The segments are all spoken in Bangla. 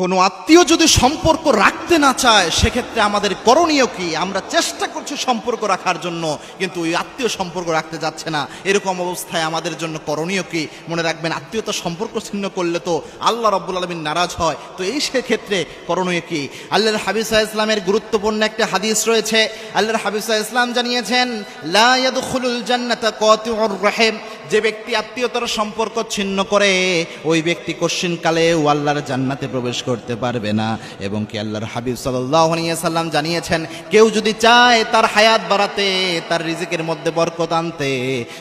কোনো আত্মীয় যদি সম্পর্ক রাখতে না চায়, সেক্ষেত্রে আমাদের করণীয় কি? আমরা চেষ্টা করছি সম্পর্ক রাখার জন্য, কিন্তু ওই আত্মীয় সম্পর্ক রাখতে যাচ্ছে না। এরকম অবস্থায় আমাদের জন্য করণীয় কি? মনে রাখবেন, আত্মীয়তা সম্পর্ক ছিন্ন করলে তো আল্লাহ রব্বুল আলমিন নারাজ হয়। তো এই সেক্ষেত্রে করণীয় কি? আল্লাহর হাবিসা ইসলামের গুরুত্বপূর্ণ একটা হাদিস রয়েছে। আল্লাহর হাবিসা ইসলাম জানিয়েছেন, লা ইয়াদখুলুল জান্নাতা রাহিম। যে ব্যক্তি আত্মীয়তার সম্পর্ক ছিন্ন করে, ওই ব্যক্তি কশ্চিনকালেও আল্লাহর জান্নাতে প্রবেশ করতে পারবে না। এবং কি আল্লাহর হাবিব সাল্লাম জানিয়েছেন, কেউ যদি চায় তার হায়াত বাড়াতে, তার রিজিকের মধ্যে বরকত আনতে,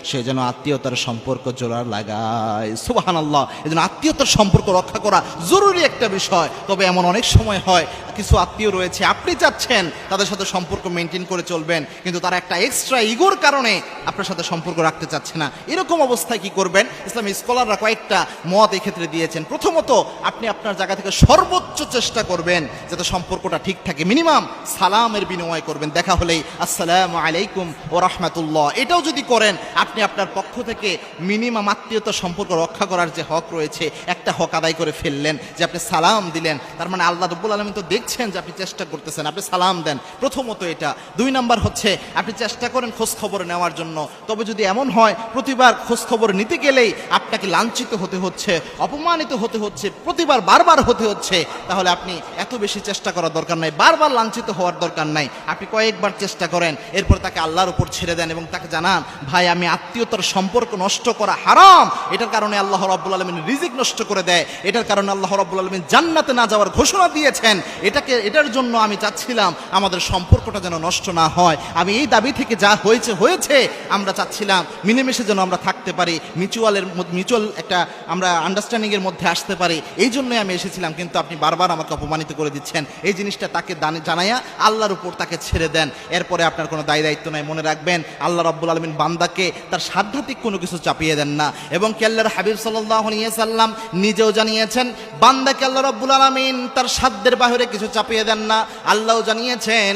সে যেন আত্মীয়তার সম্পর্ক জোড়ার লাগায়। সুবাহান আল্লাহ এই জন্য আত্মীয়তার সম্পর্ক রক্ষা করা জরুরি একটা বিষয়, তবে এমন অনেক সময় হয়, কিছু আত্মীয় রয়েছে, আপনি চাচ্ছেন তাদের সাথে সম্পর্ক মেনটেন করে চলবেন, কিন্তু তারা একটা এক্সট্রা ইগোর কারণে আপনার সাথে সম্পর্ক রাখতে চাচ্ছে না। এরকম অবস্থায় কি করবেন? ইসলামী স্কলাররা কয়েকটা মত এক্ষেত্রে দিয়েছেন। প্রথমত, আপনি আপনার জায়গা থেকে সর্বোচ্চ চেষ্টা করবেন যাতে সম্পর্কটা ঠিক থাকে। মিনিমাম সালামের বিনিময় করবেন। দেখা হলেই, আসসালাম আলাইকুম ও রহমাতুল্লাহ। এটাও যদি করেন, আপনি আপনার পক্ষ থেকে মিনিমাম আত্মীয়তা সম্পর্ক রক্ষা করার যে হক রয়েছে, একটা হক আদায় করে ফেললেন যে আপনি সালাম দিলেন। তার মানে আল্লাহ রব্বুল আলমী তো দেখছেন যে আপনি চেষ্টা করতেছেন, আপনি সালাম দেন। প্রথমত এটা। দুই নাম্বার হচ্ছে, আপনি চেষ্টা করেন খোঁজ খবর নেওয়ার জন্য। তবে যদি এমন হয়, প্রতিবার খোঁজ খবর নিতে গেলেই আপনাকে লাঞ্ছিত হতে হচ্ছে, অপমানিত হতে হচ্ছে, প্রতিবার বারবার হতে হচ্ছে। তাহলে আপনি এত বেশি চেষ্টা করার দরকার নাই, বারবার লাঞ্ছিত হওয়ার দরকার নাই। আপনি কয়েকবার চেষ্টা করেন, এরপর তাকে আল্লাহর উপর ছেড়ে দেন এবং তাকে জানান, ভাই, আমি আত্মীয়তার সম্পর্ক নষ্ট করা হারাম। এটার কারণে আল্লাহ রাব্বুল আলমিন রিজিক নষ্ট করে দেয়। এটার কারণে আল্লাহ রাব্বুল আলমিন জান্নাতে না যাওয়ার ঘোষণা দিয়েছেন, এটাকে, এটার জন্য আমি চাচ্ছিলাম আমাদের সম্পর্কটা যেন নষ্ট না হয়। আমি এই দাবি থেকে যা হয়েছে হয়েছে, আমরা চাচ্ছিলাম মিলেমিশে যেন আমরা থাকতে পারি মিউচুয়ালের মিউচুয়াল একটা আমরা আন্ডারস্ট্যান্ডিংয়ের মধ্যে আসতে পারি। এই জন্যই আমি এসেছিলাম, কিন্তু আপনি বারবার আমাকে অপমানিত করে দিচ্ছেন। এই জিনিসটা তাকে দানে, জানাইয়া আল্লাহর উপর তাকে ছেড়ে দেন। এরপরে আপনার কোনো দায় দায়িত্ব নাই, মনে রাখবেন, আল্লাহ রব্বুল আলমিন বান্দাকে তার সাধ্যাত্মিক কোনো কিছু চাপিয়ে দেন না। এবং কেল্লার হাবিব সাল্লাহ সাল্লাম নিজেও জানিয়েছেন, বান্দাকে আল্লাহ রব্বুল আলমিন তার সাধ্যের বাহিরে কিছু চাপিয়ে দেন না। আল্লাহ জানিয়েছেন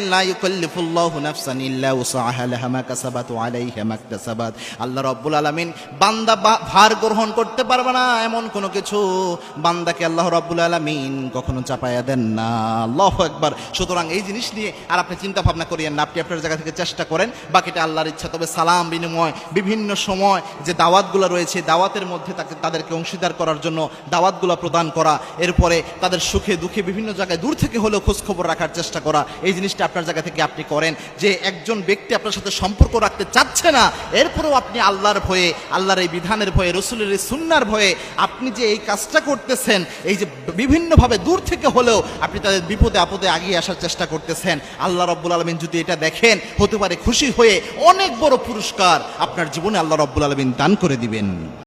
আল্লাহ রব্বুল আলামিন বান্দা ভার গ্রহণ করতে পারবে না এমন কোনো কিছু। বান্দাকে আল্লাহ রব্বুল আলামিন কখনো চাপায়া দেন না। আল্লাহ একবার সুতরাং এই জিনিস নিয়ে আর আপনি চিন্তা ভাবনা করিয়েন না। আপনি আপনার জায়গা থেকে চেষ্টা করেন, বাকিটা আল্লাহর ইচ্ছা। তবে সালাম বিনিময়, বিভিন্ন সময় যে দাওয়াতগুলো রয়েছে, দাওয়াতের মধ্যে তাকে তাদেরকে অংশীদার করার জন্য দাওয়াতগুলো প্রদান করা। এরপরে তাদের সুখে দুঃখে বিভিন্ন জায়গায় দূর থেকে হলেও খোঁজ খবর রাখার চেষ্টা করা। এই জিনিসটা আপনার জায়গা থেকে আপনি করেন যে একজন ব্যক্তি আপনার সাথে সম্পর্ক রাখতে চাচ্ছে না, এরপরেও আপনি আল্লাহর ভয়ে, আল্লাহর এই বিধানের ভয়ে, রসুলের এই সুন্নার ভয়ে আপনি যে এই কাজটা করতেছেন, এই যে বিভিন্নভাবে দূর থেকে হলেও আপনি তাদের বিপদে, আপদে আগিয়ে আসার চেষ্টা করতেছেন। আল্লাহ রব্বুল আলমিন যদি এটা দেখেন, হতে পারে খুশি হয়ে অনেক বড় পুরস্কার আপনার জীবনে আল্লাহ রব্বুল আলমিন দান করে দিবেন।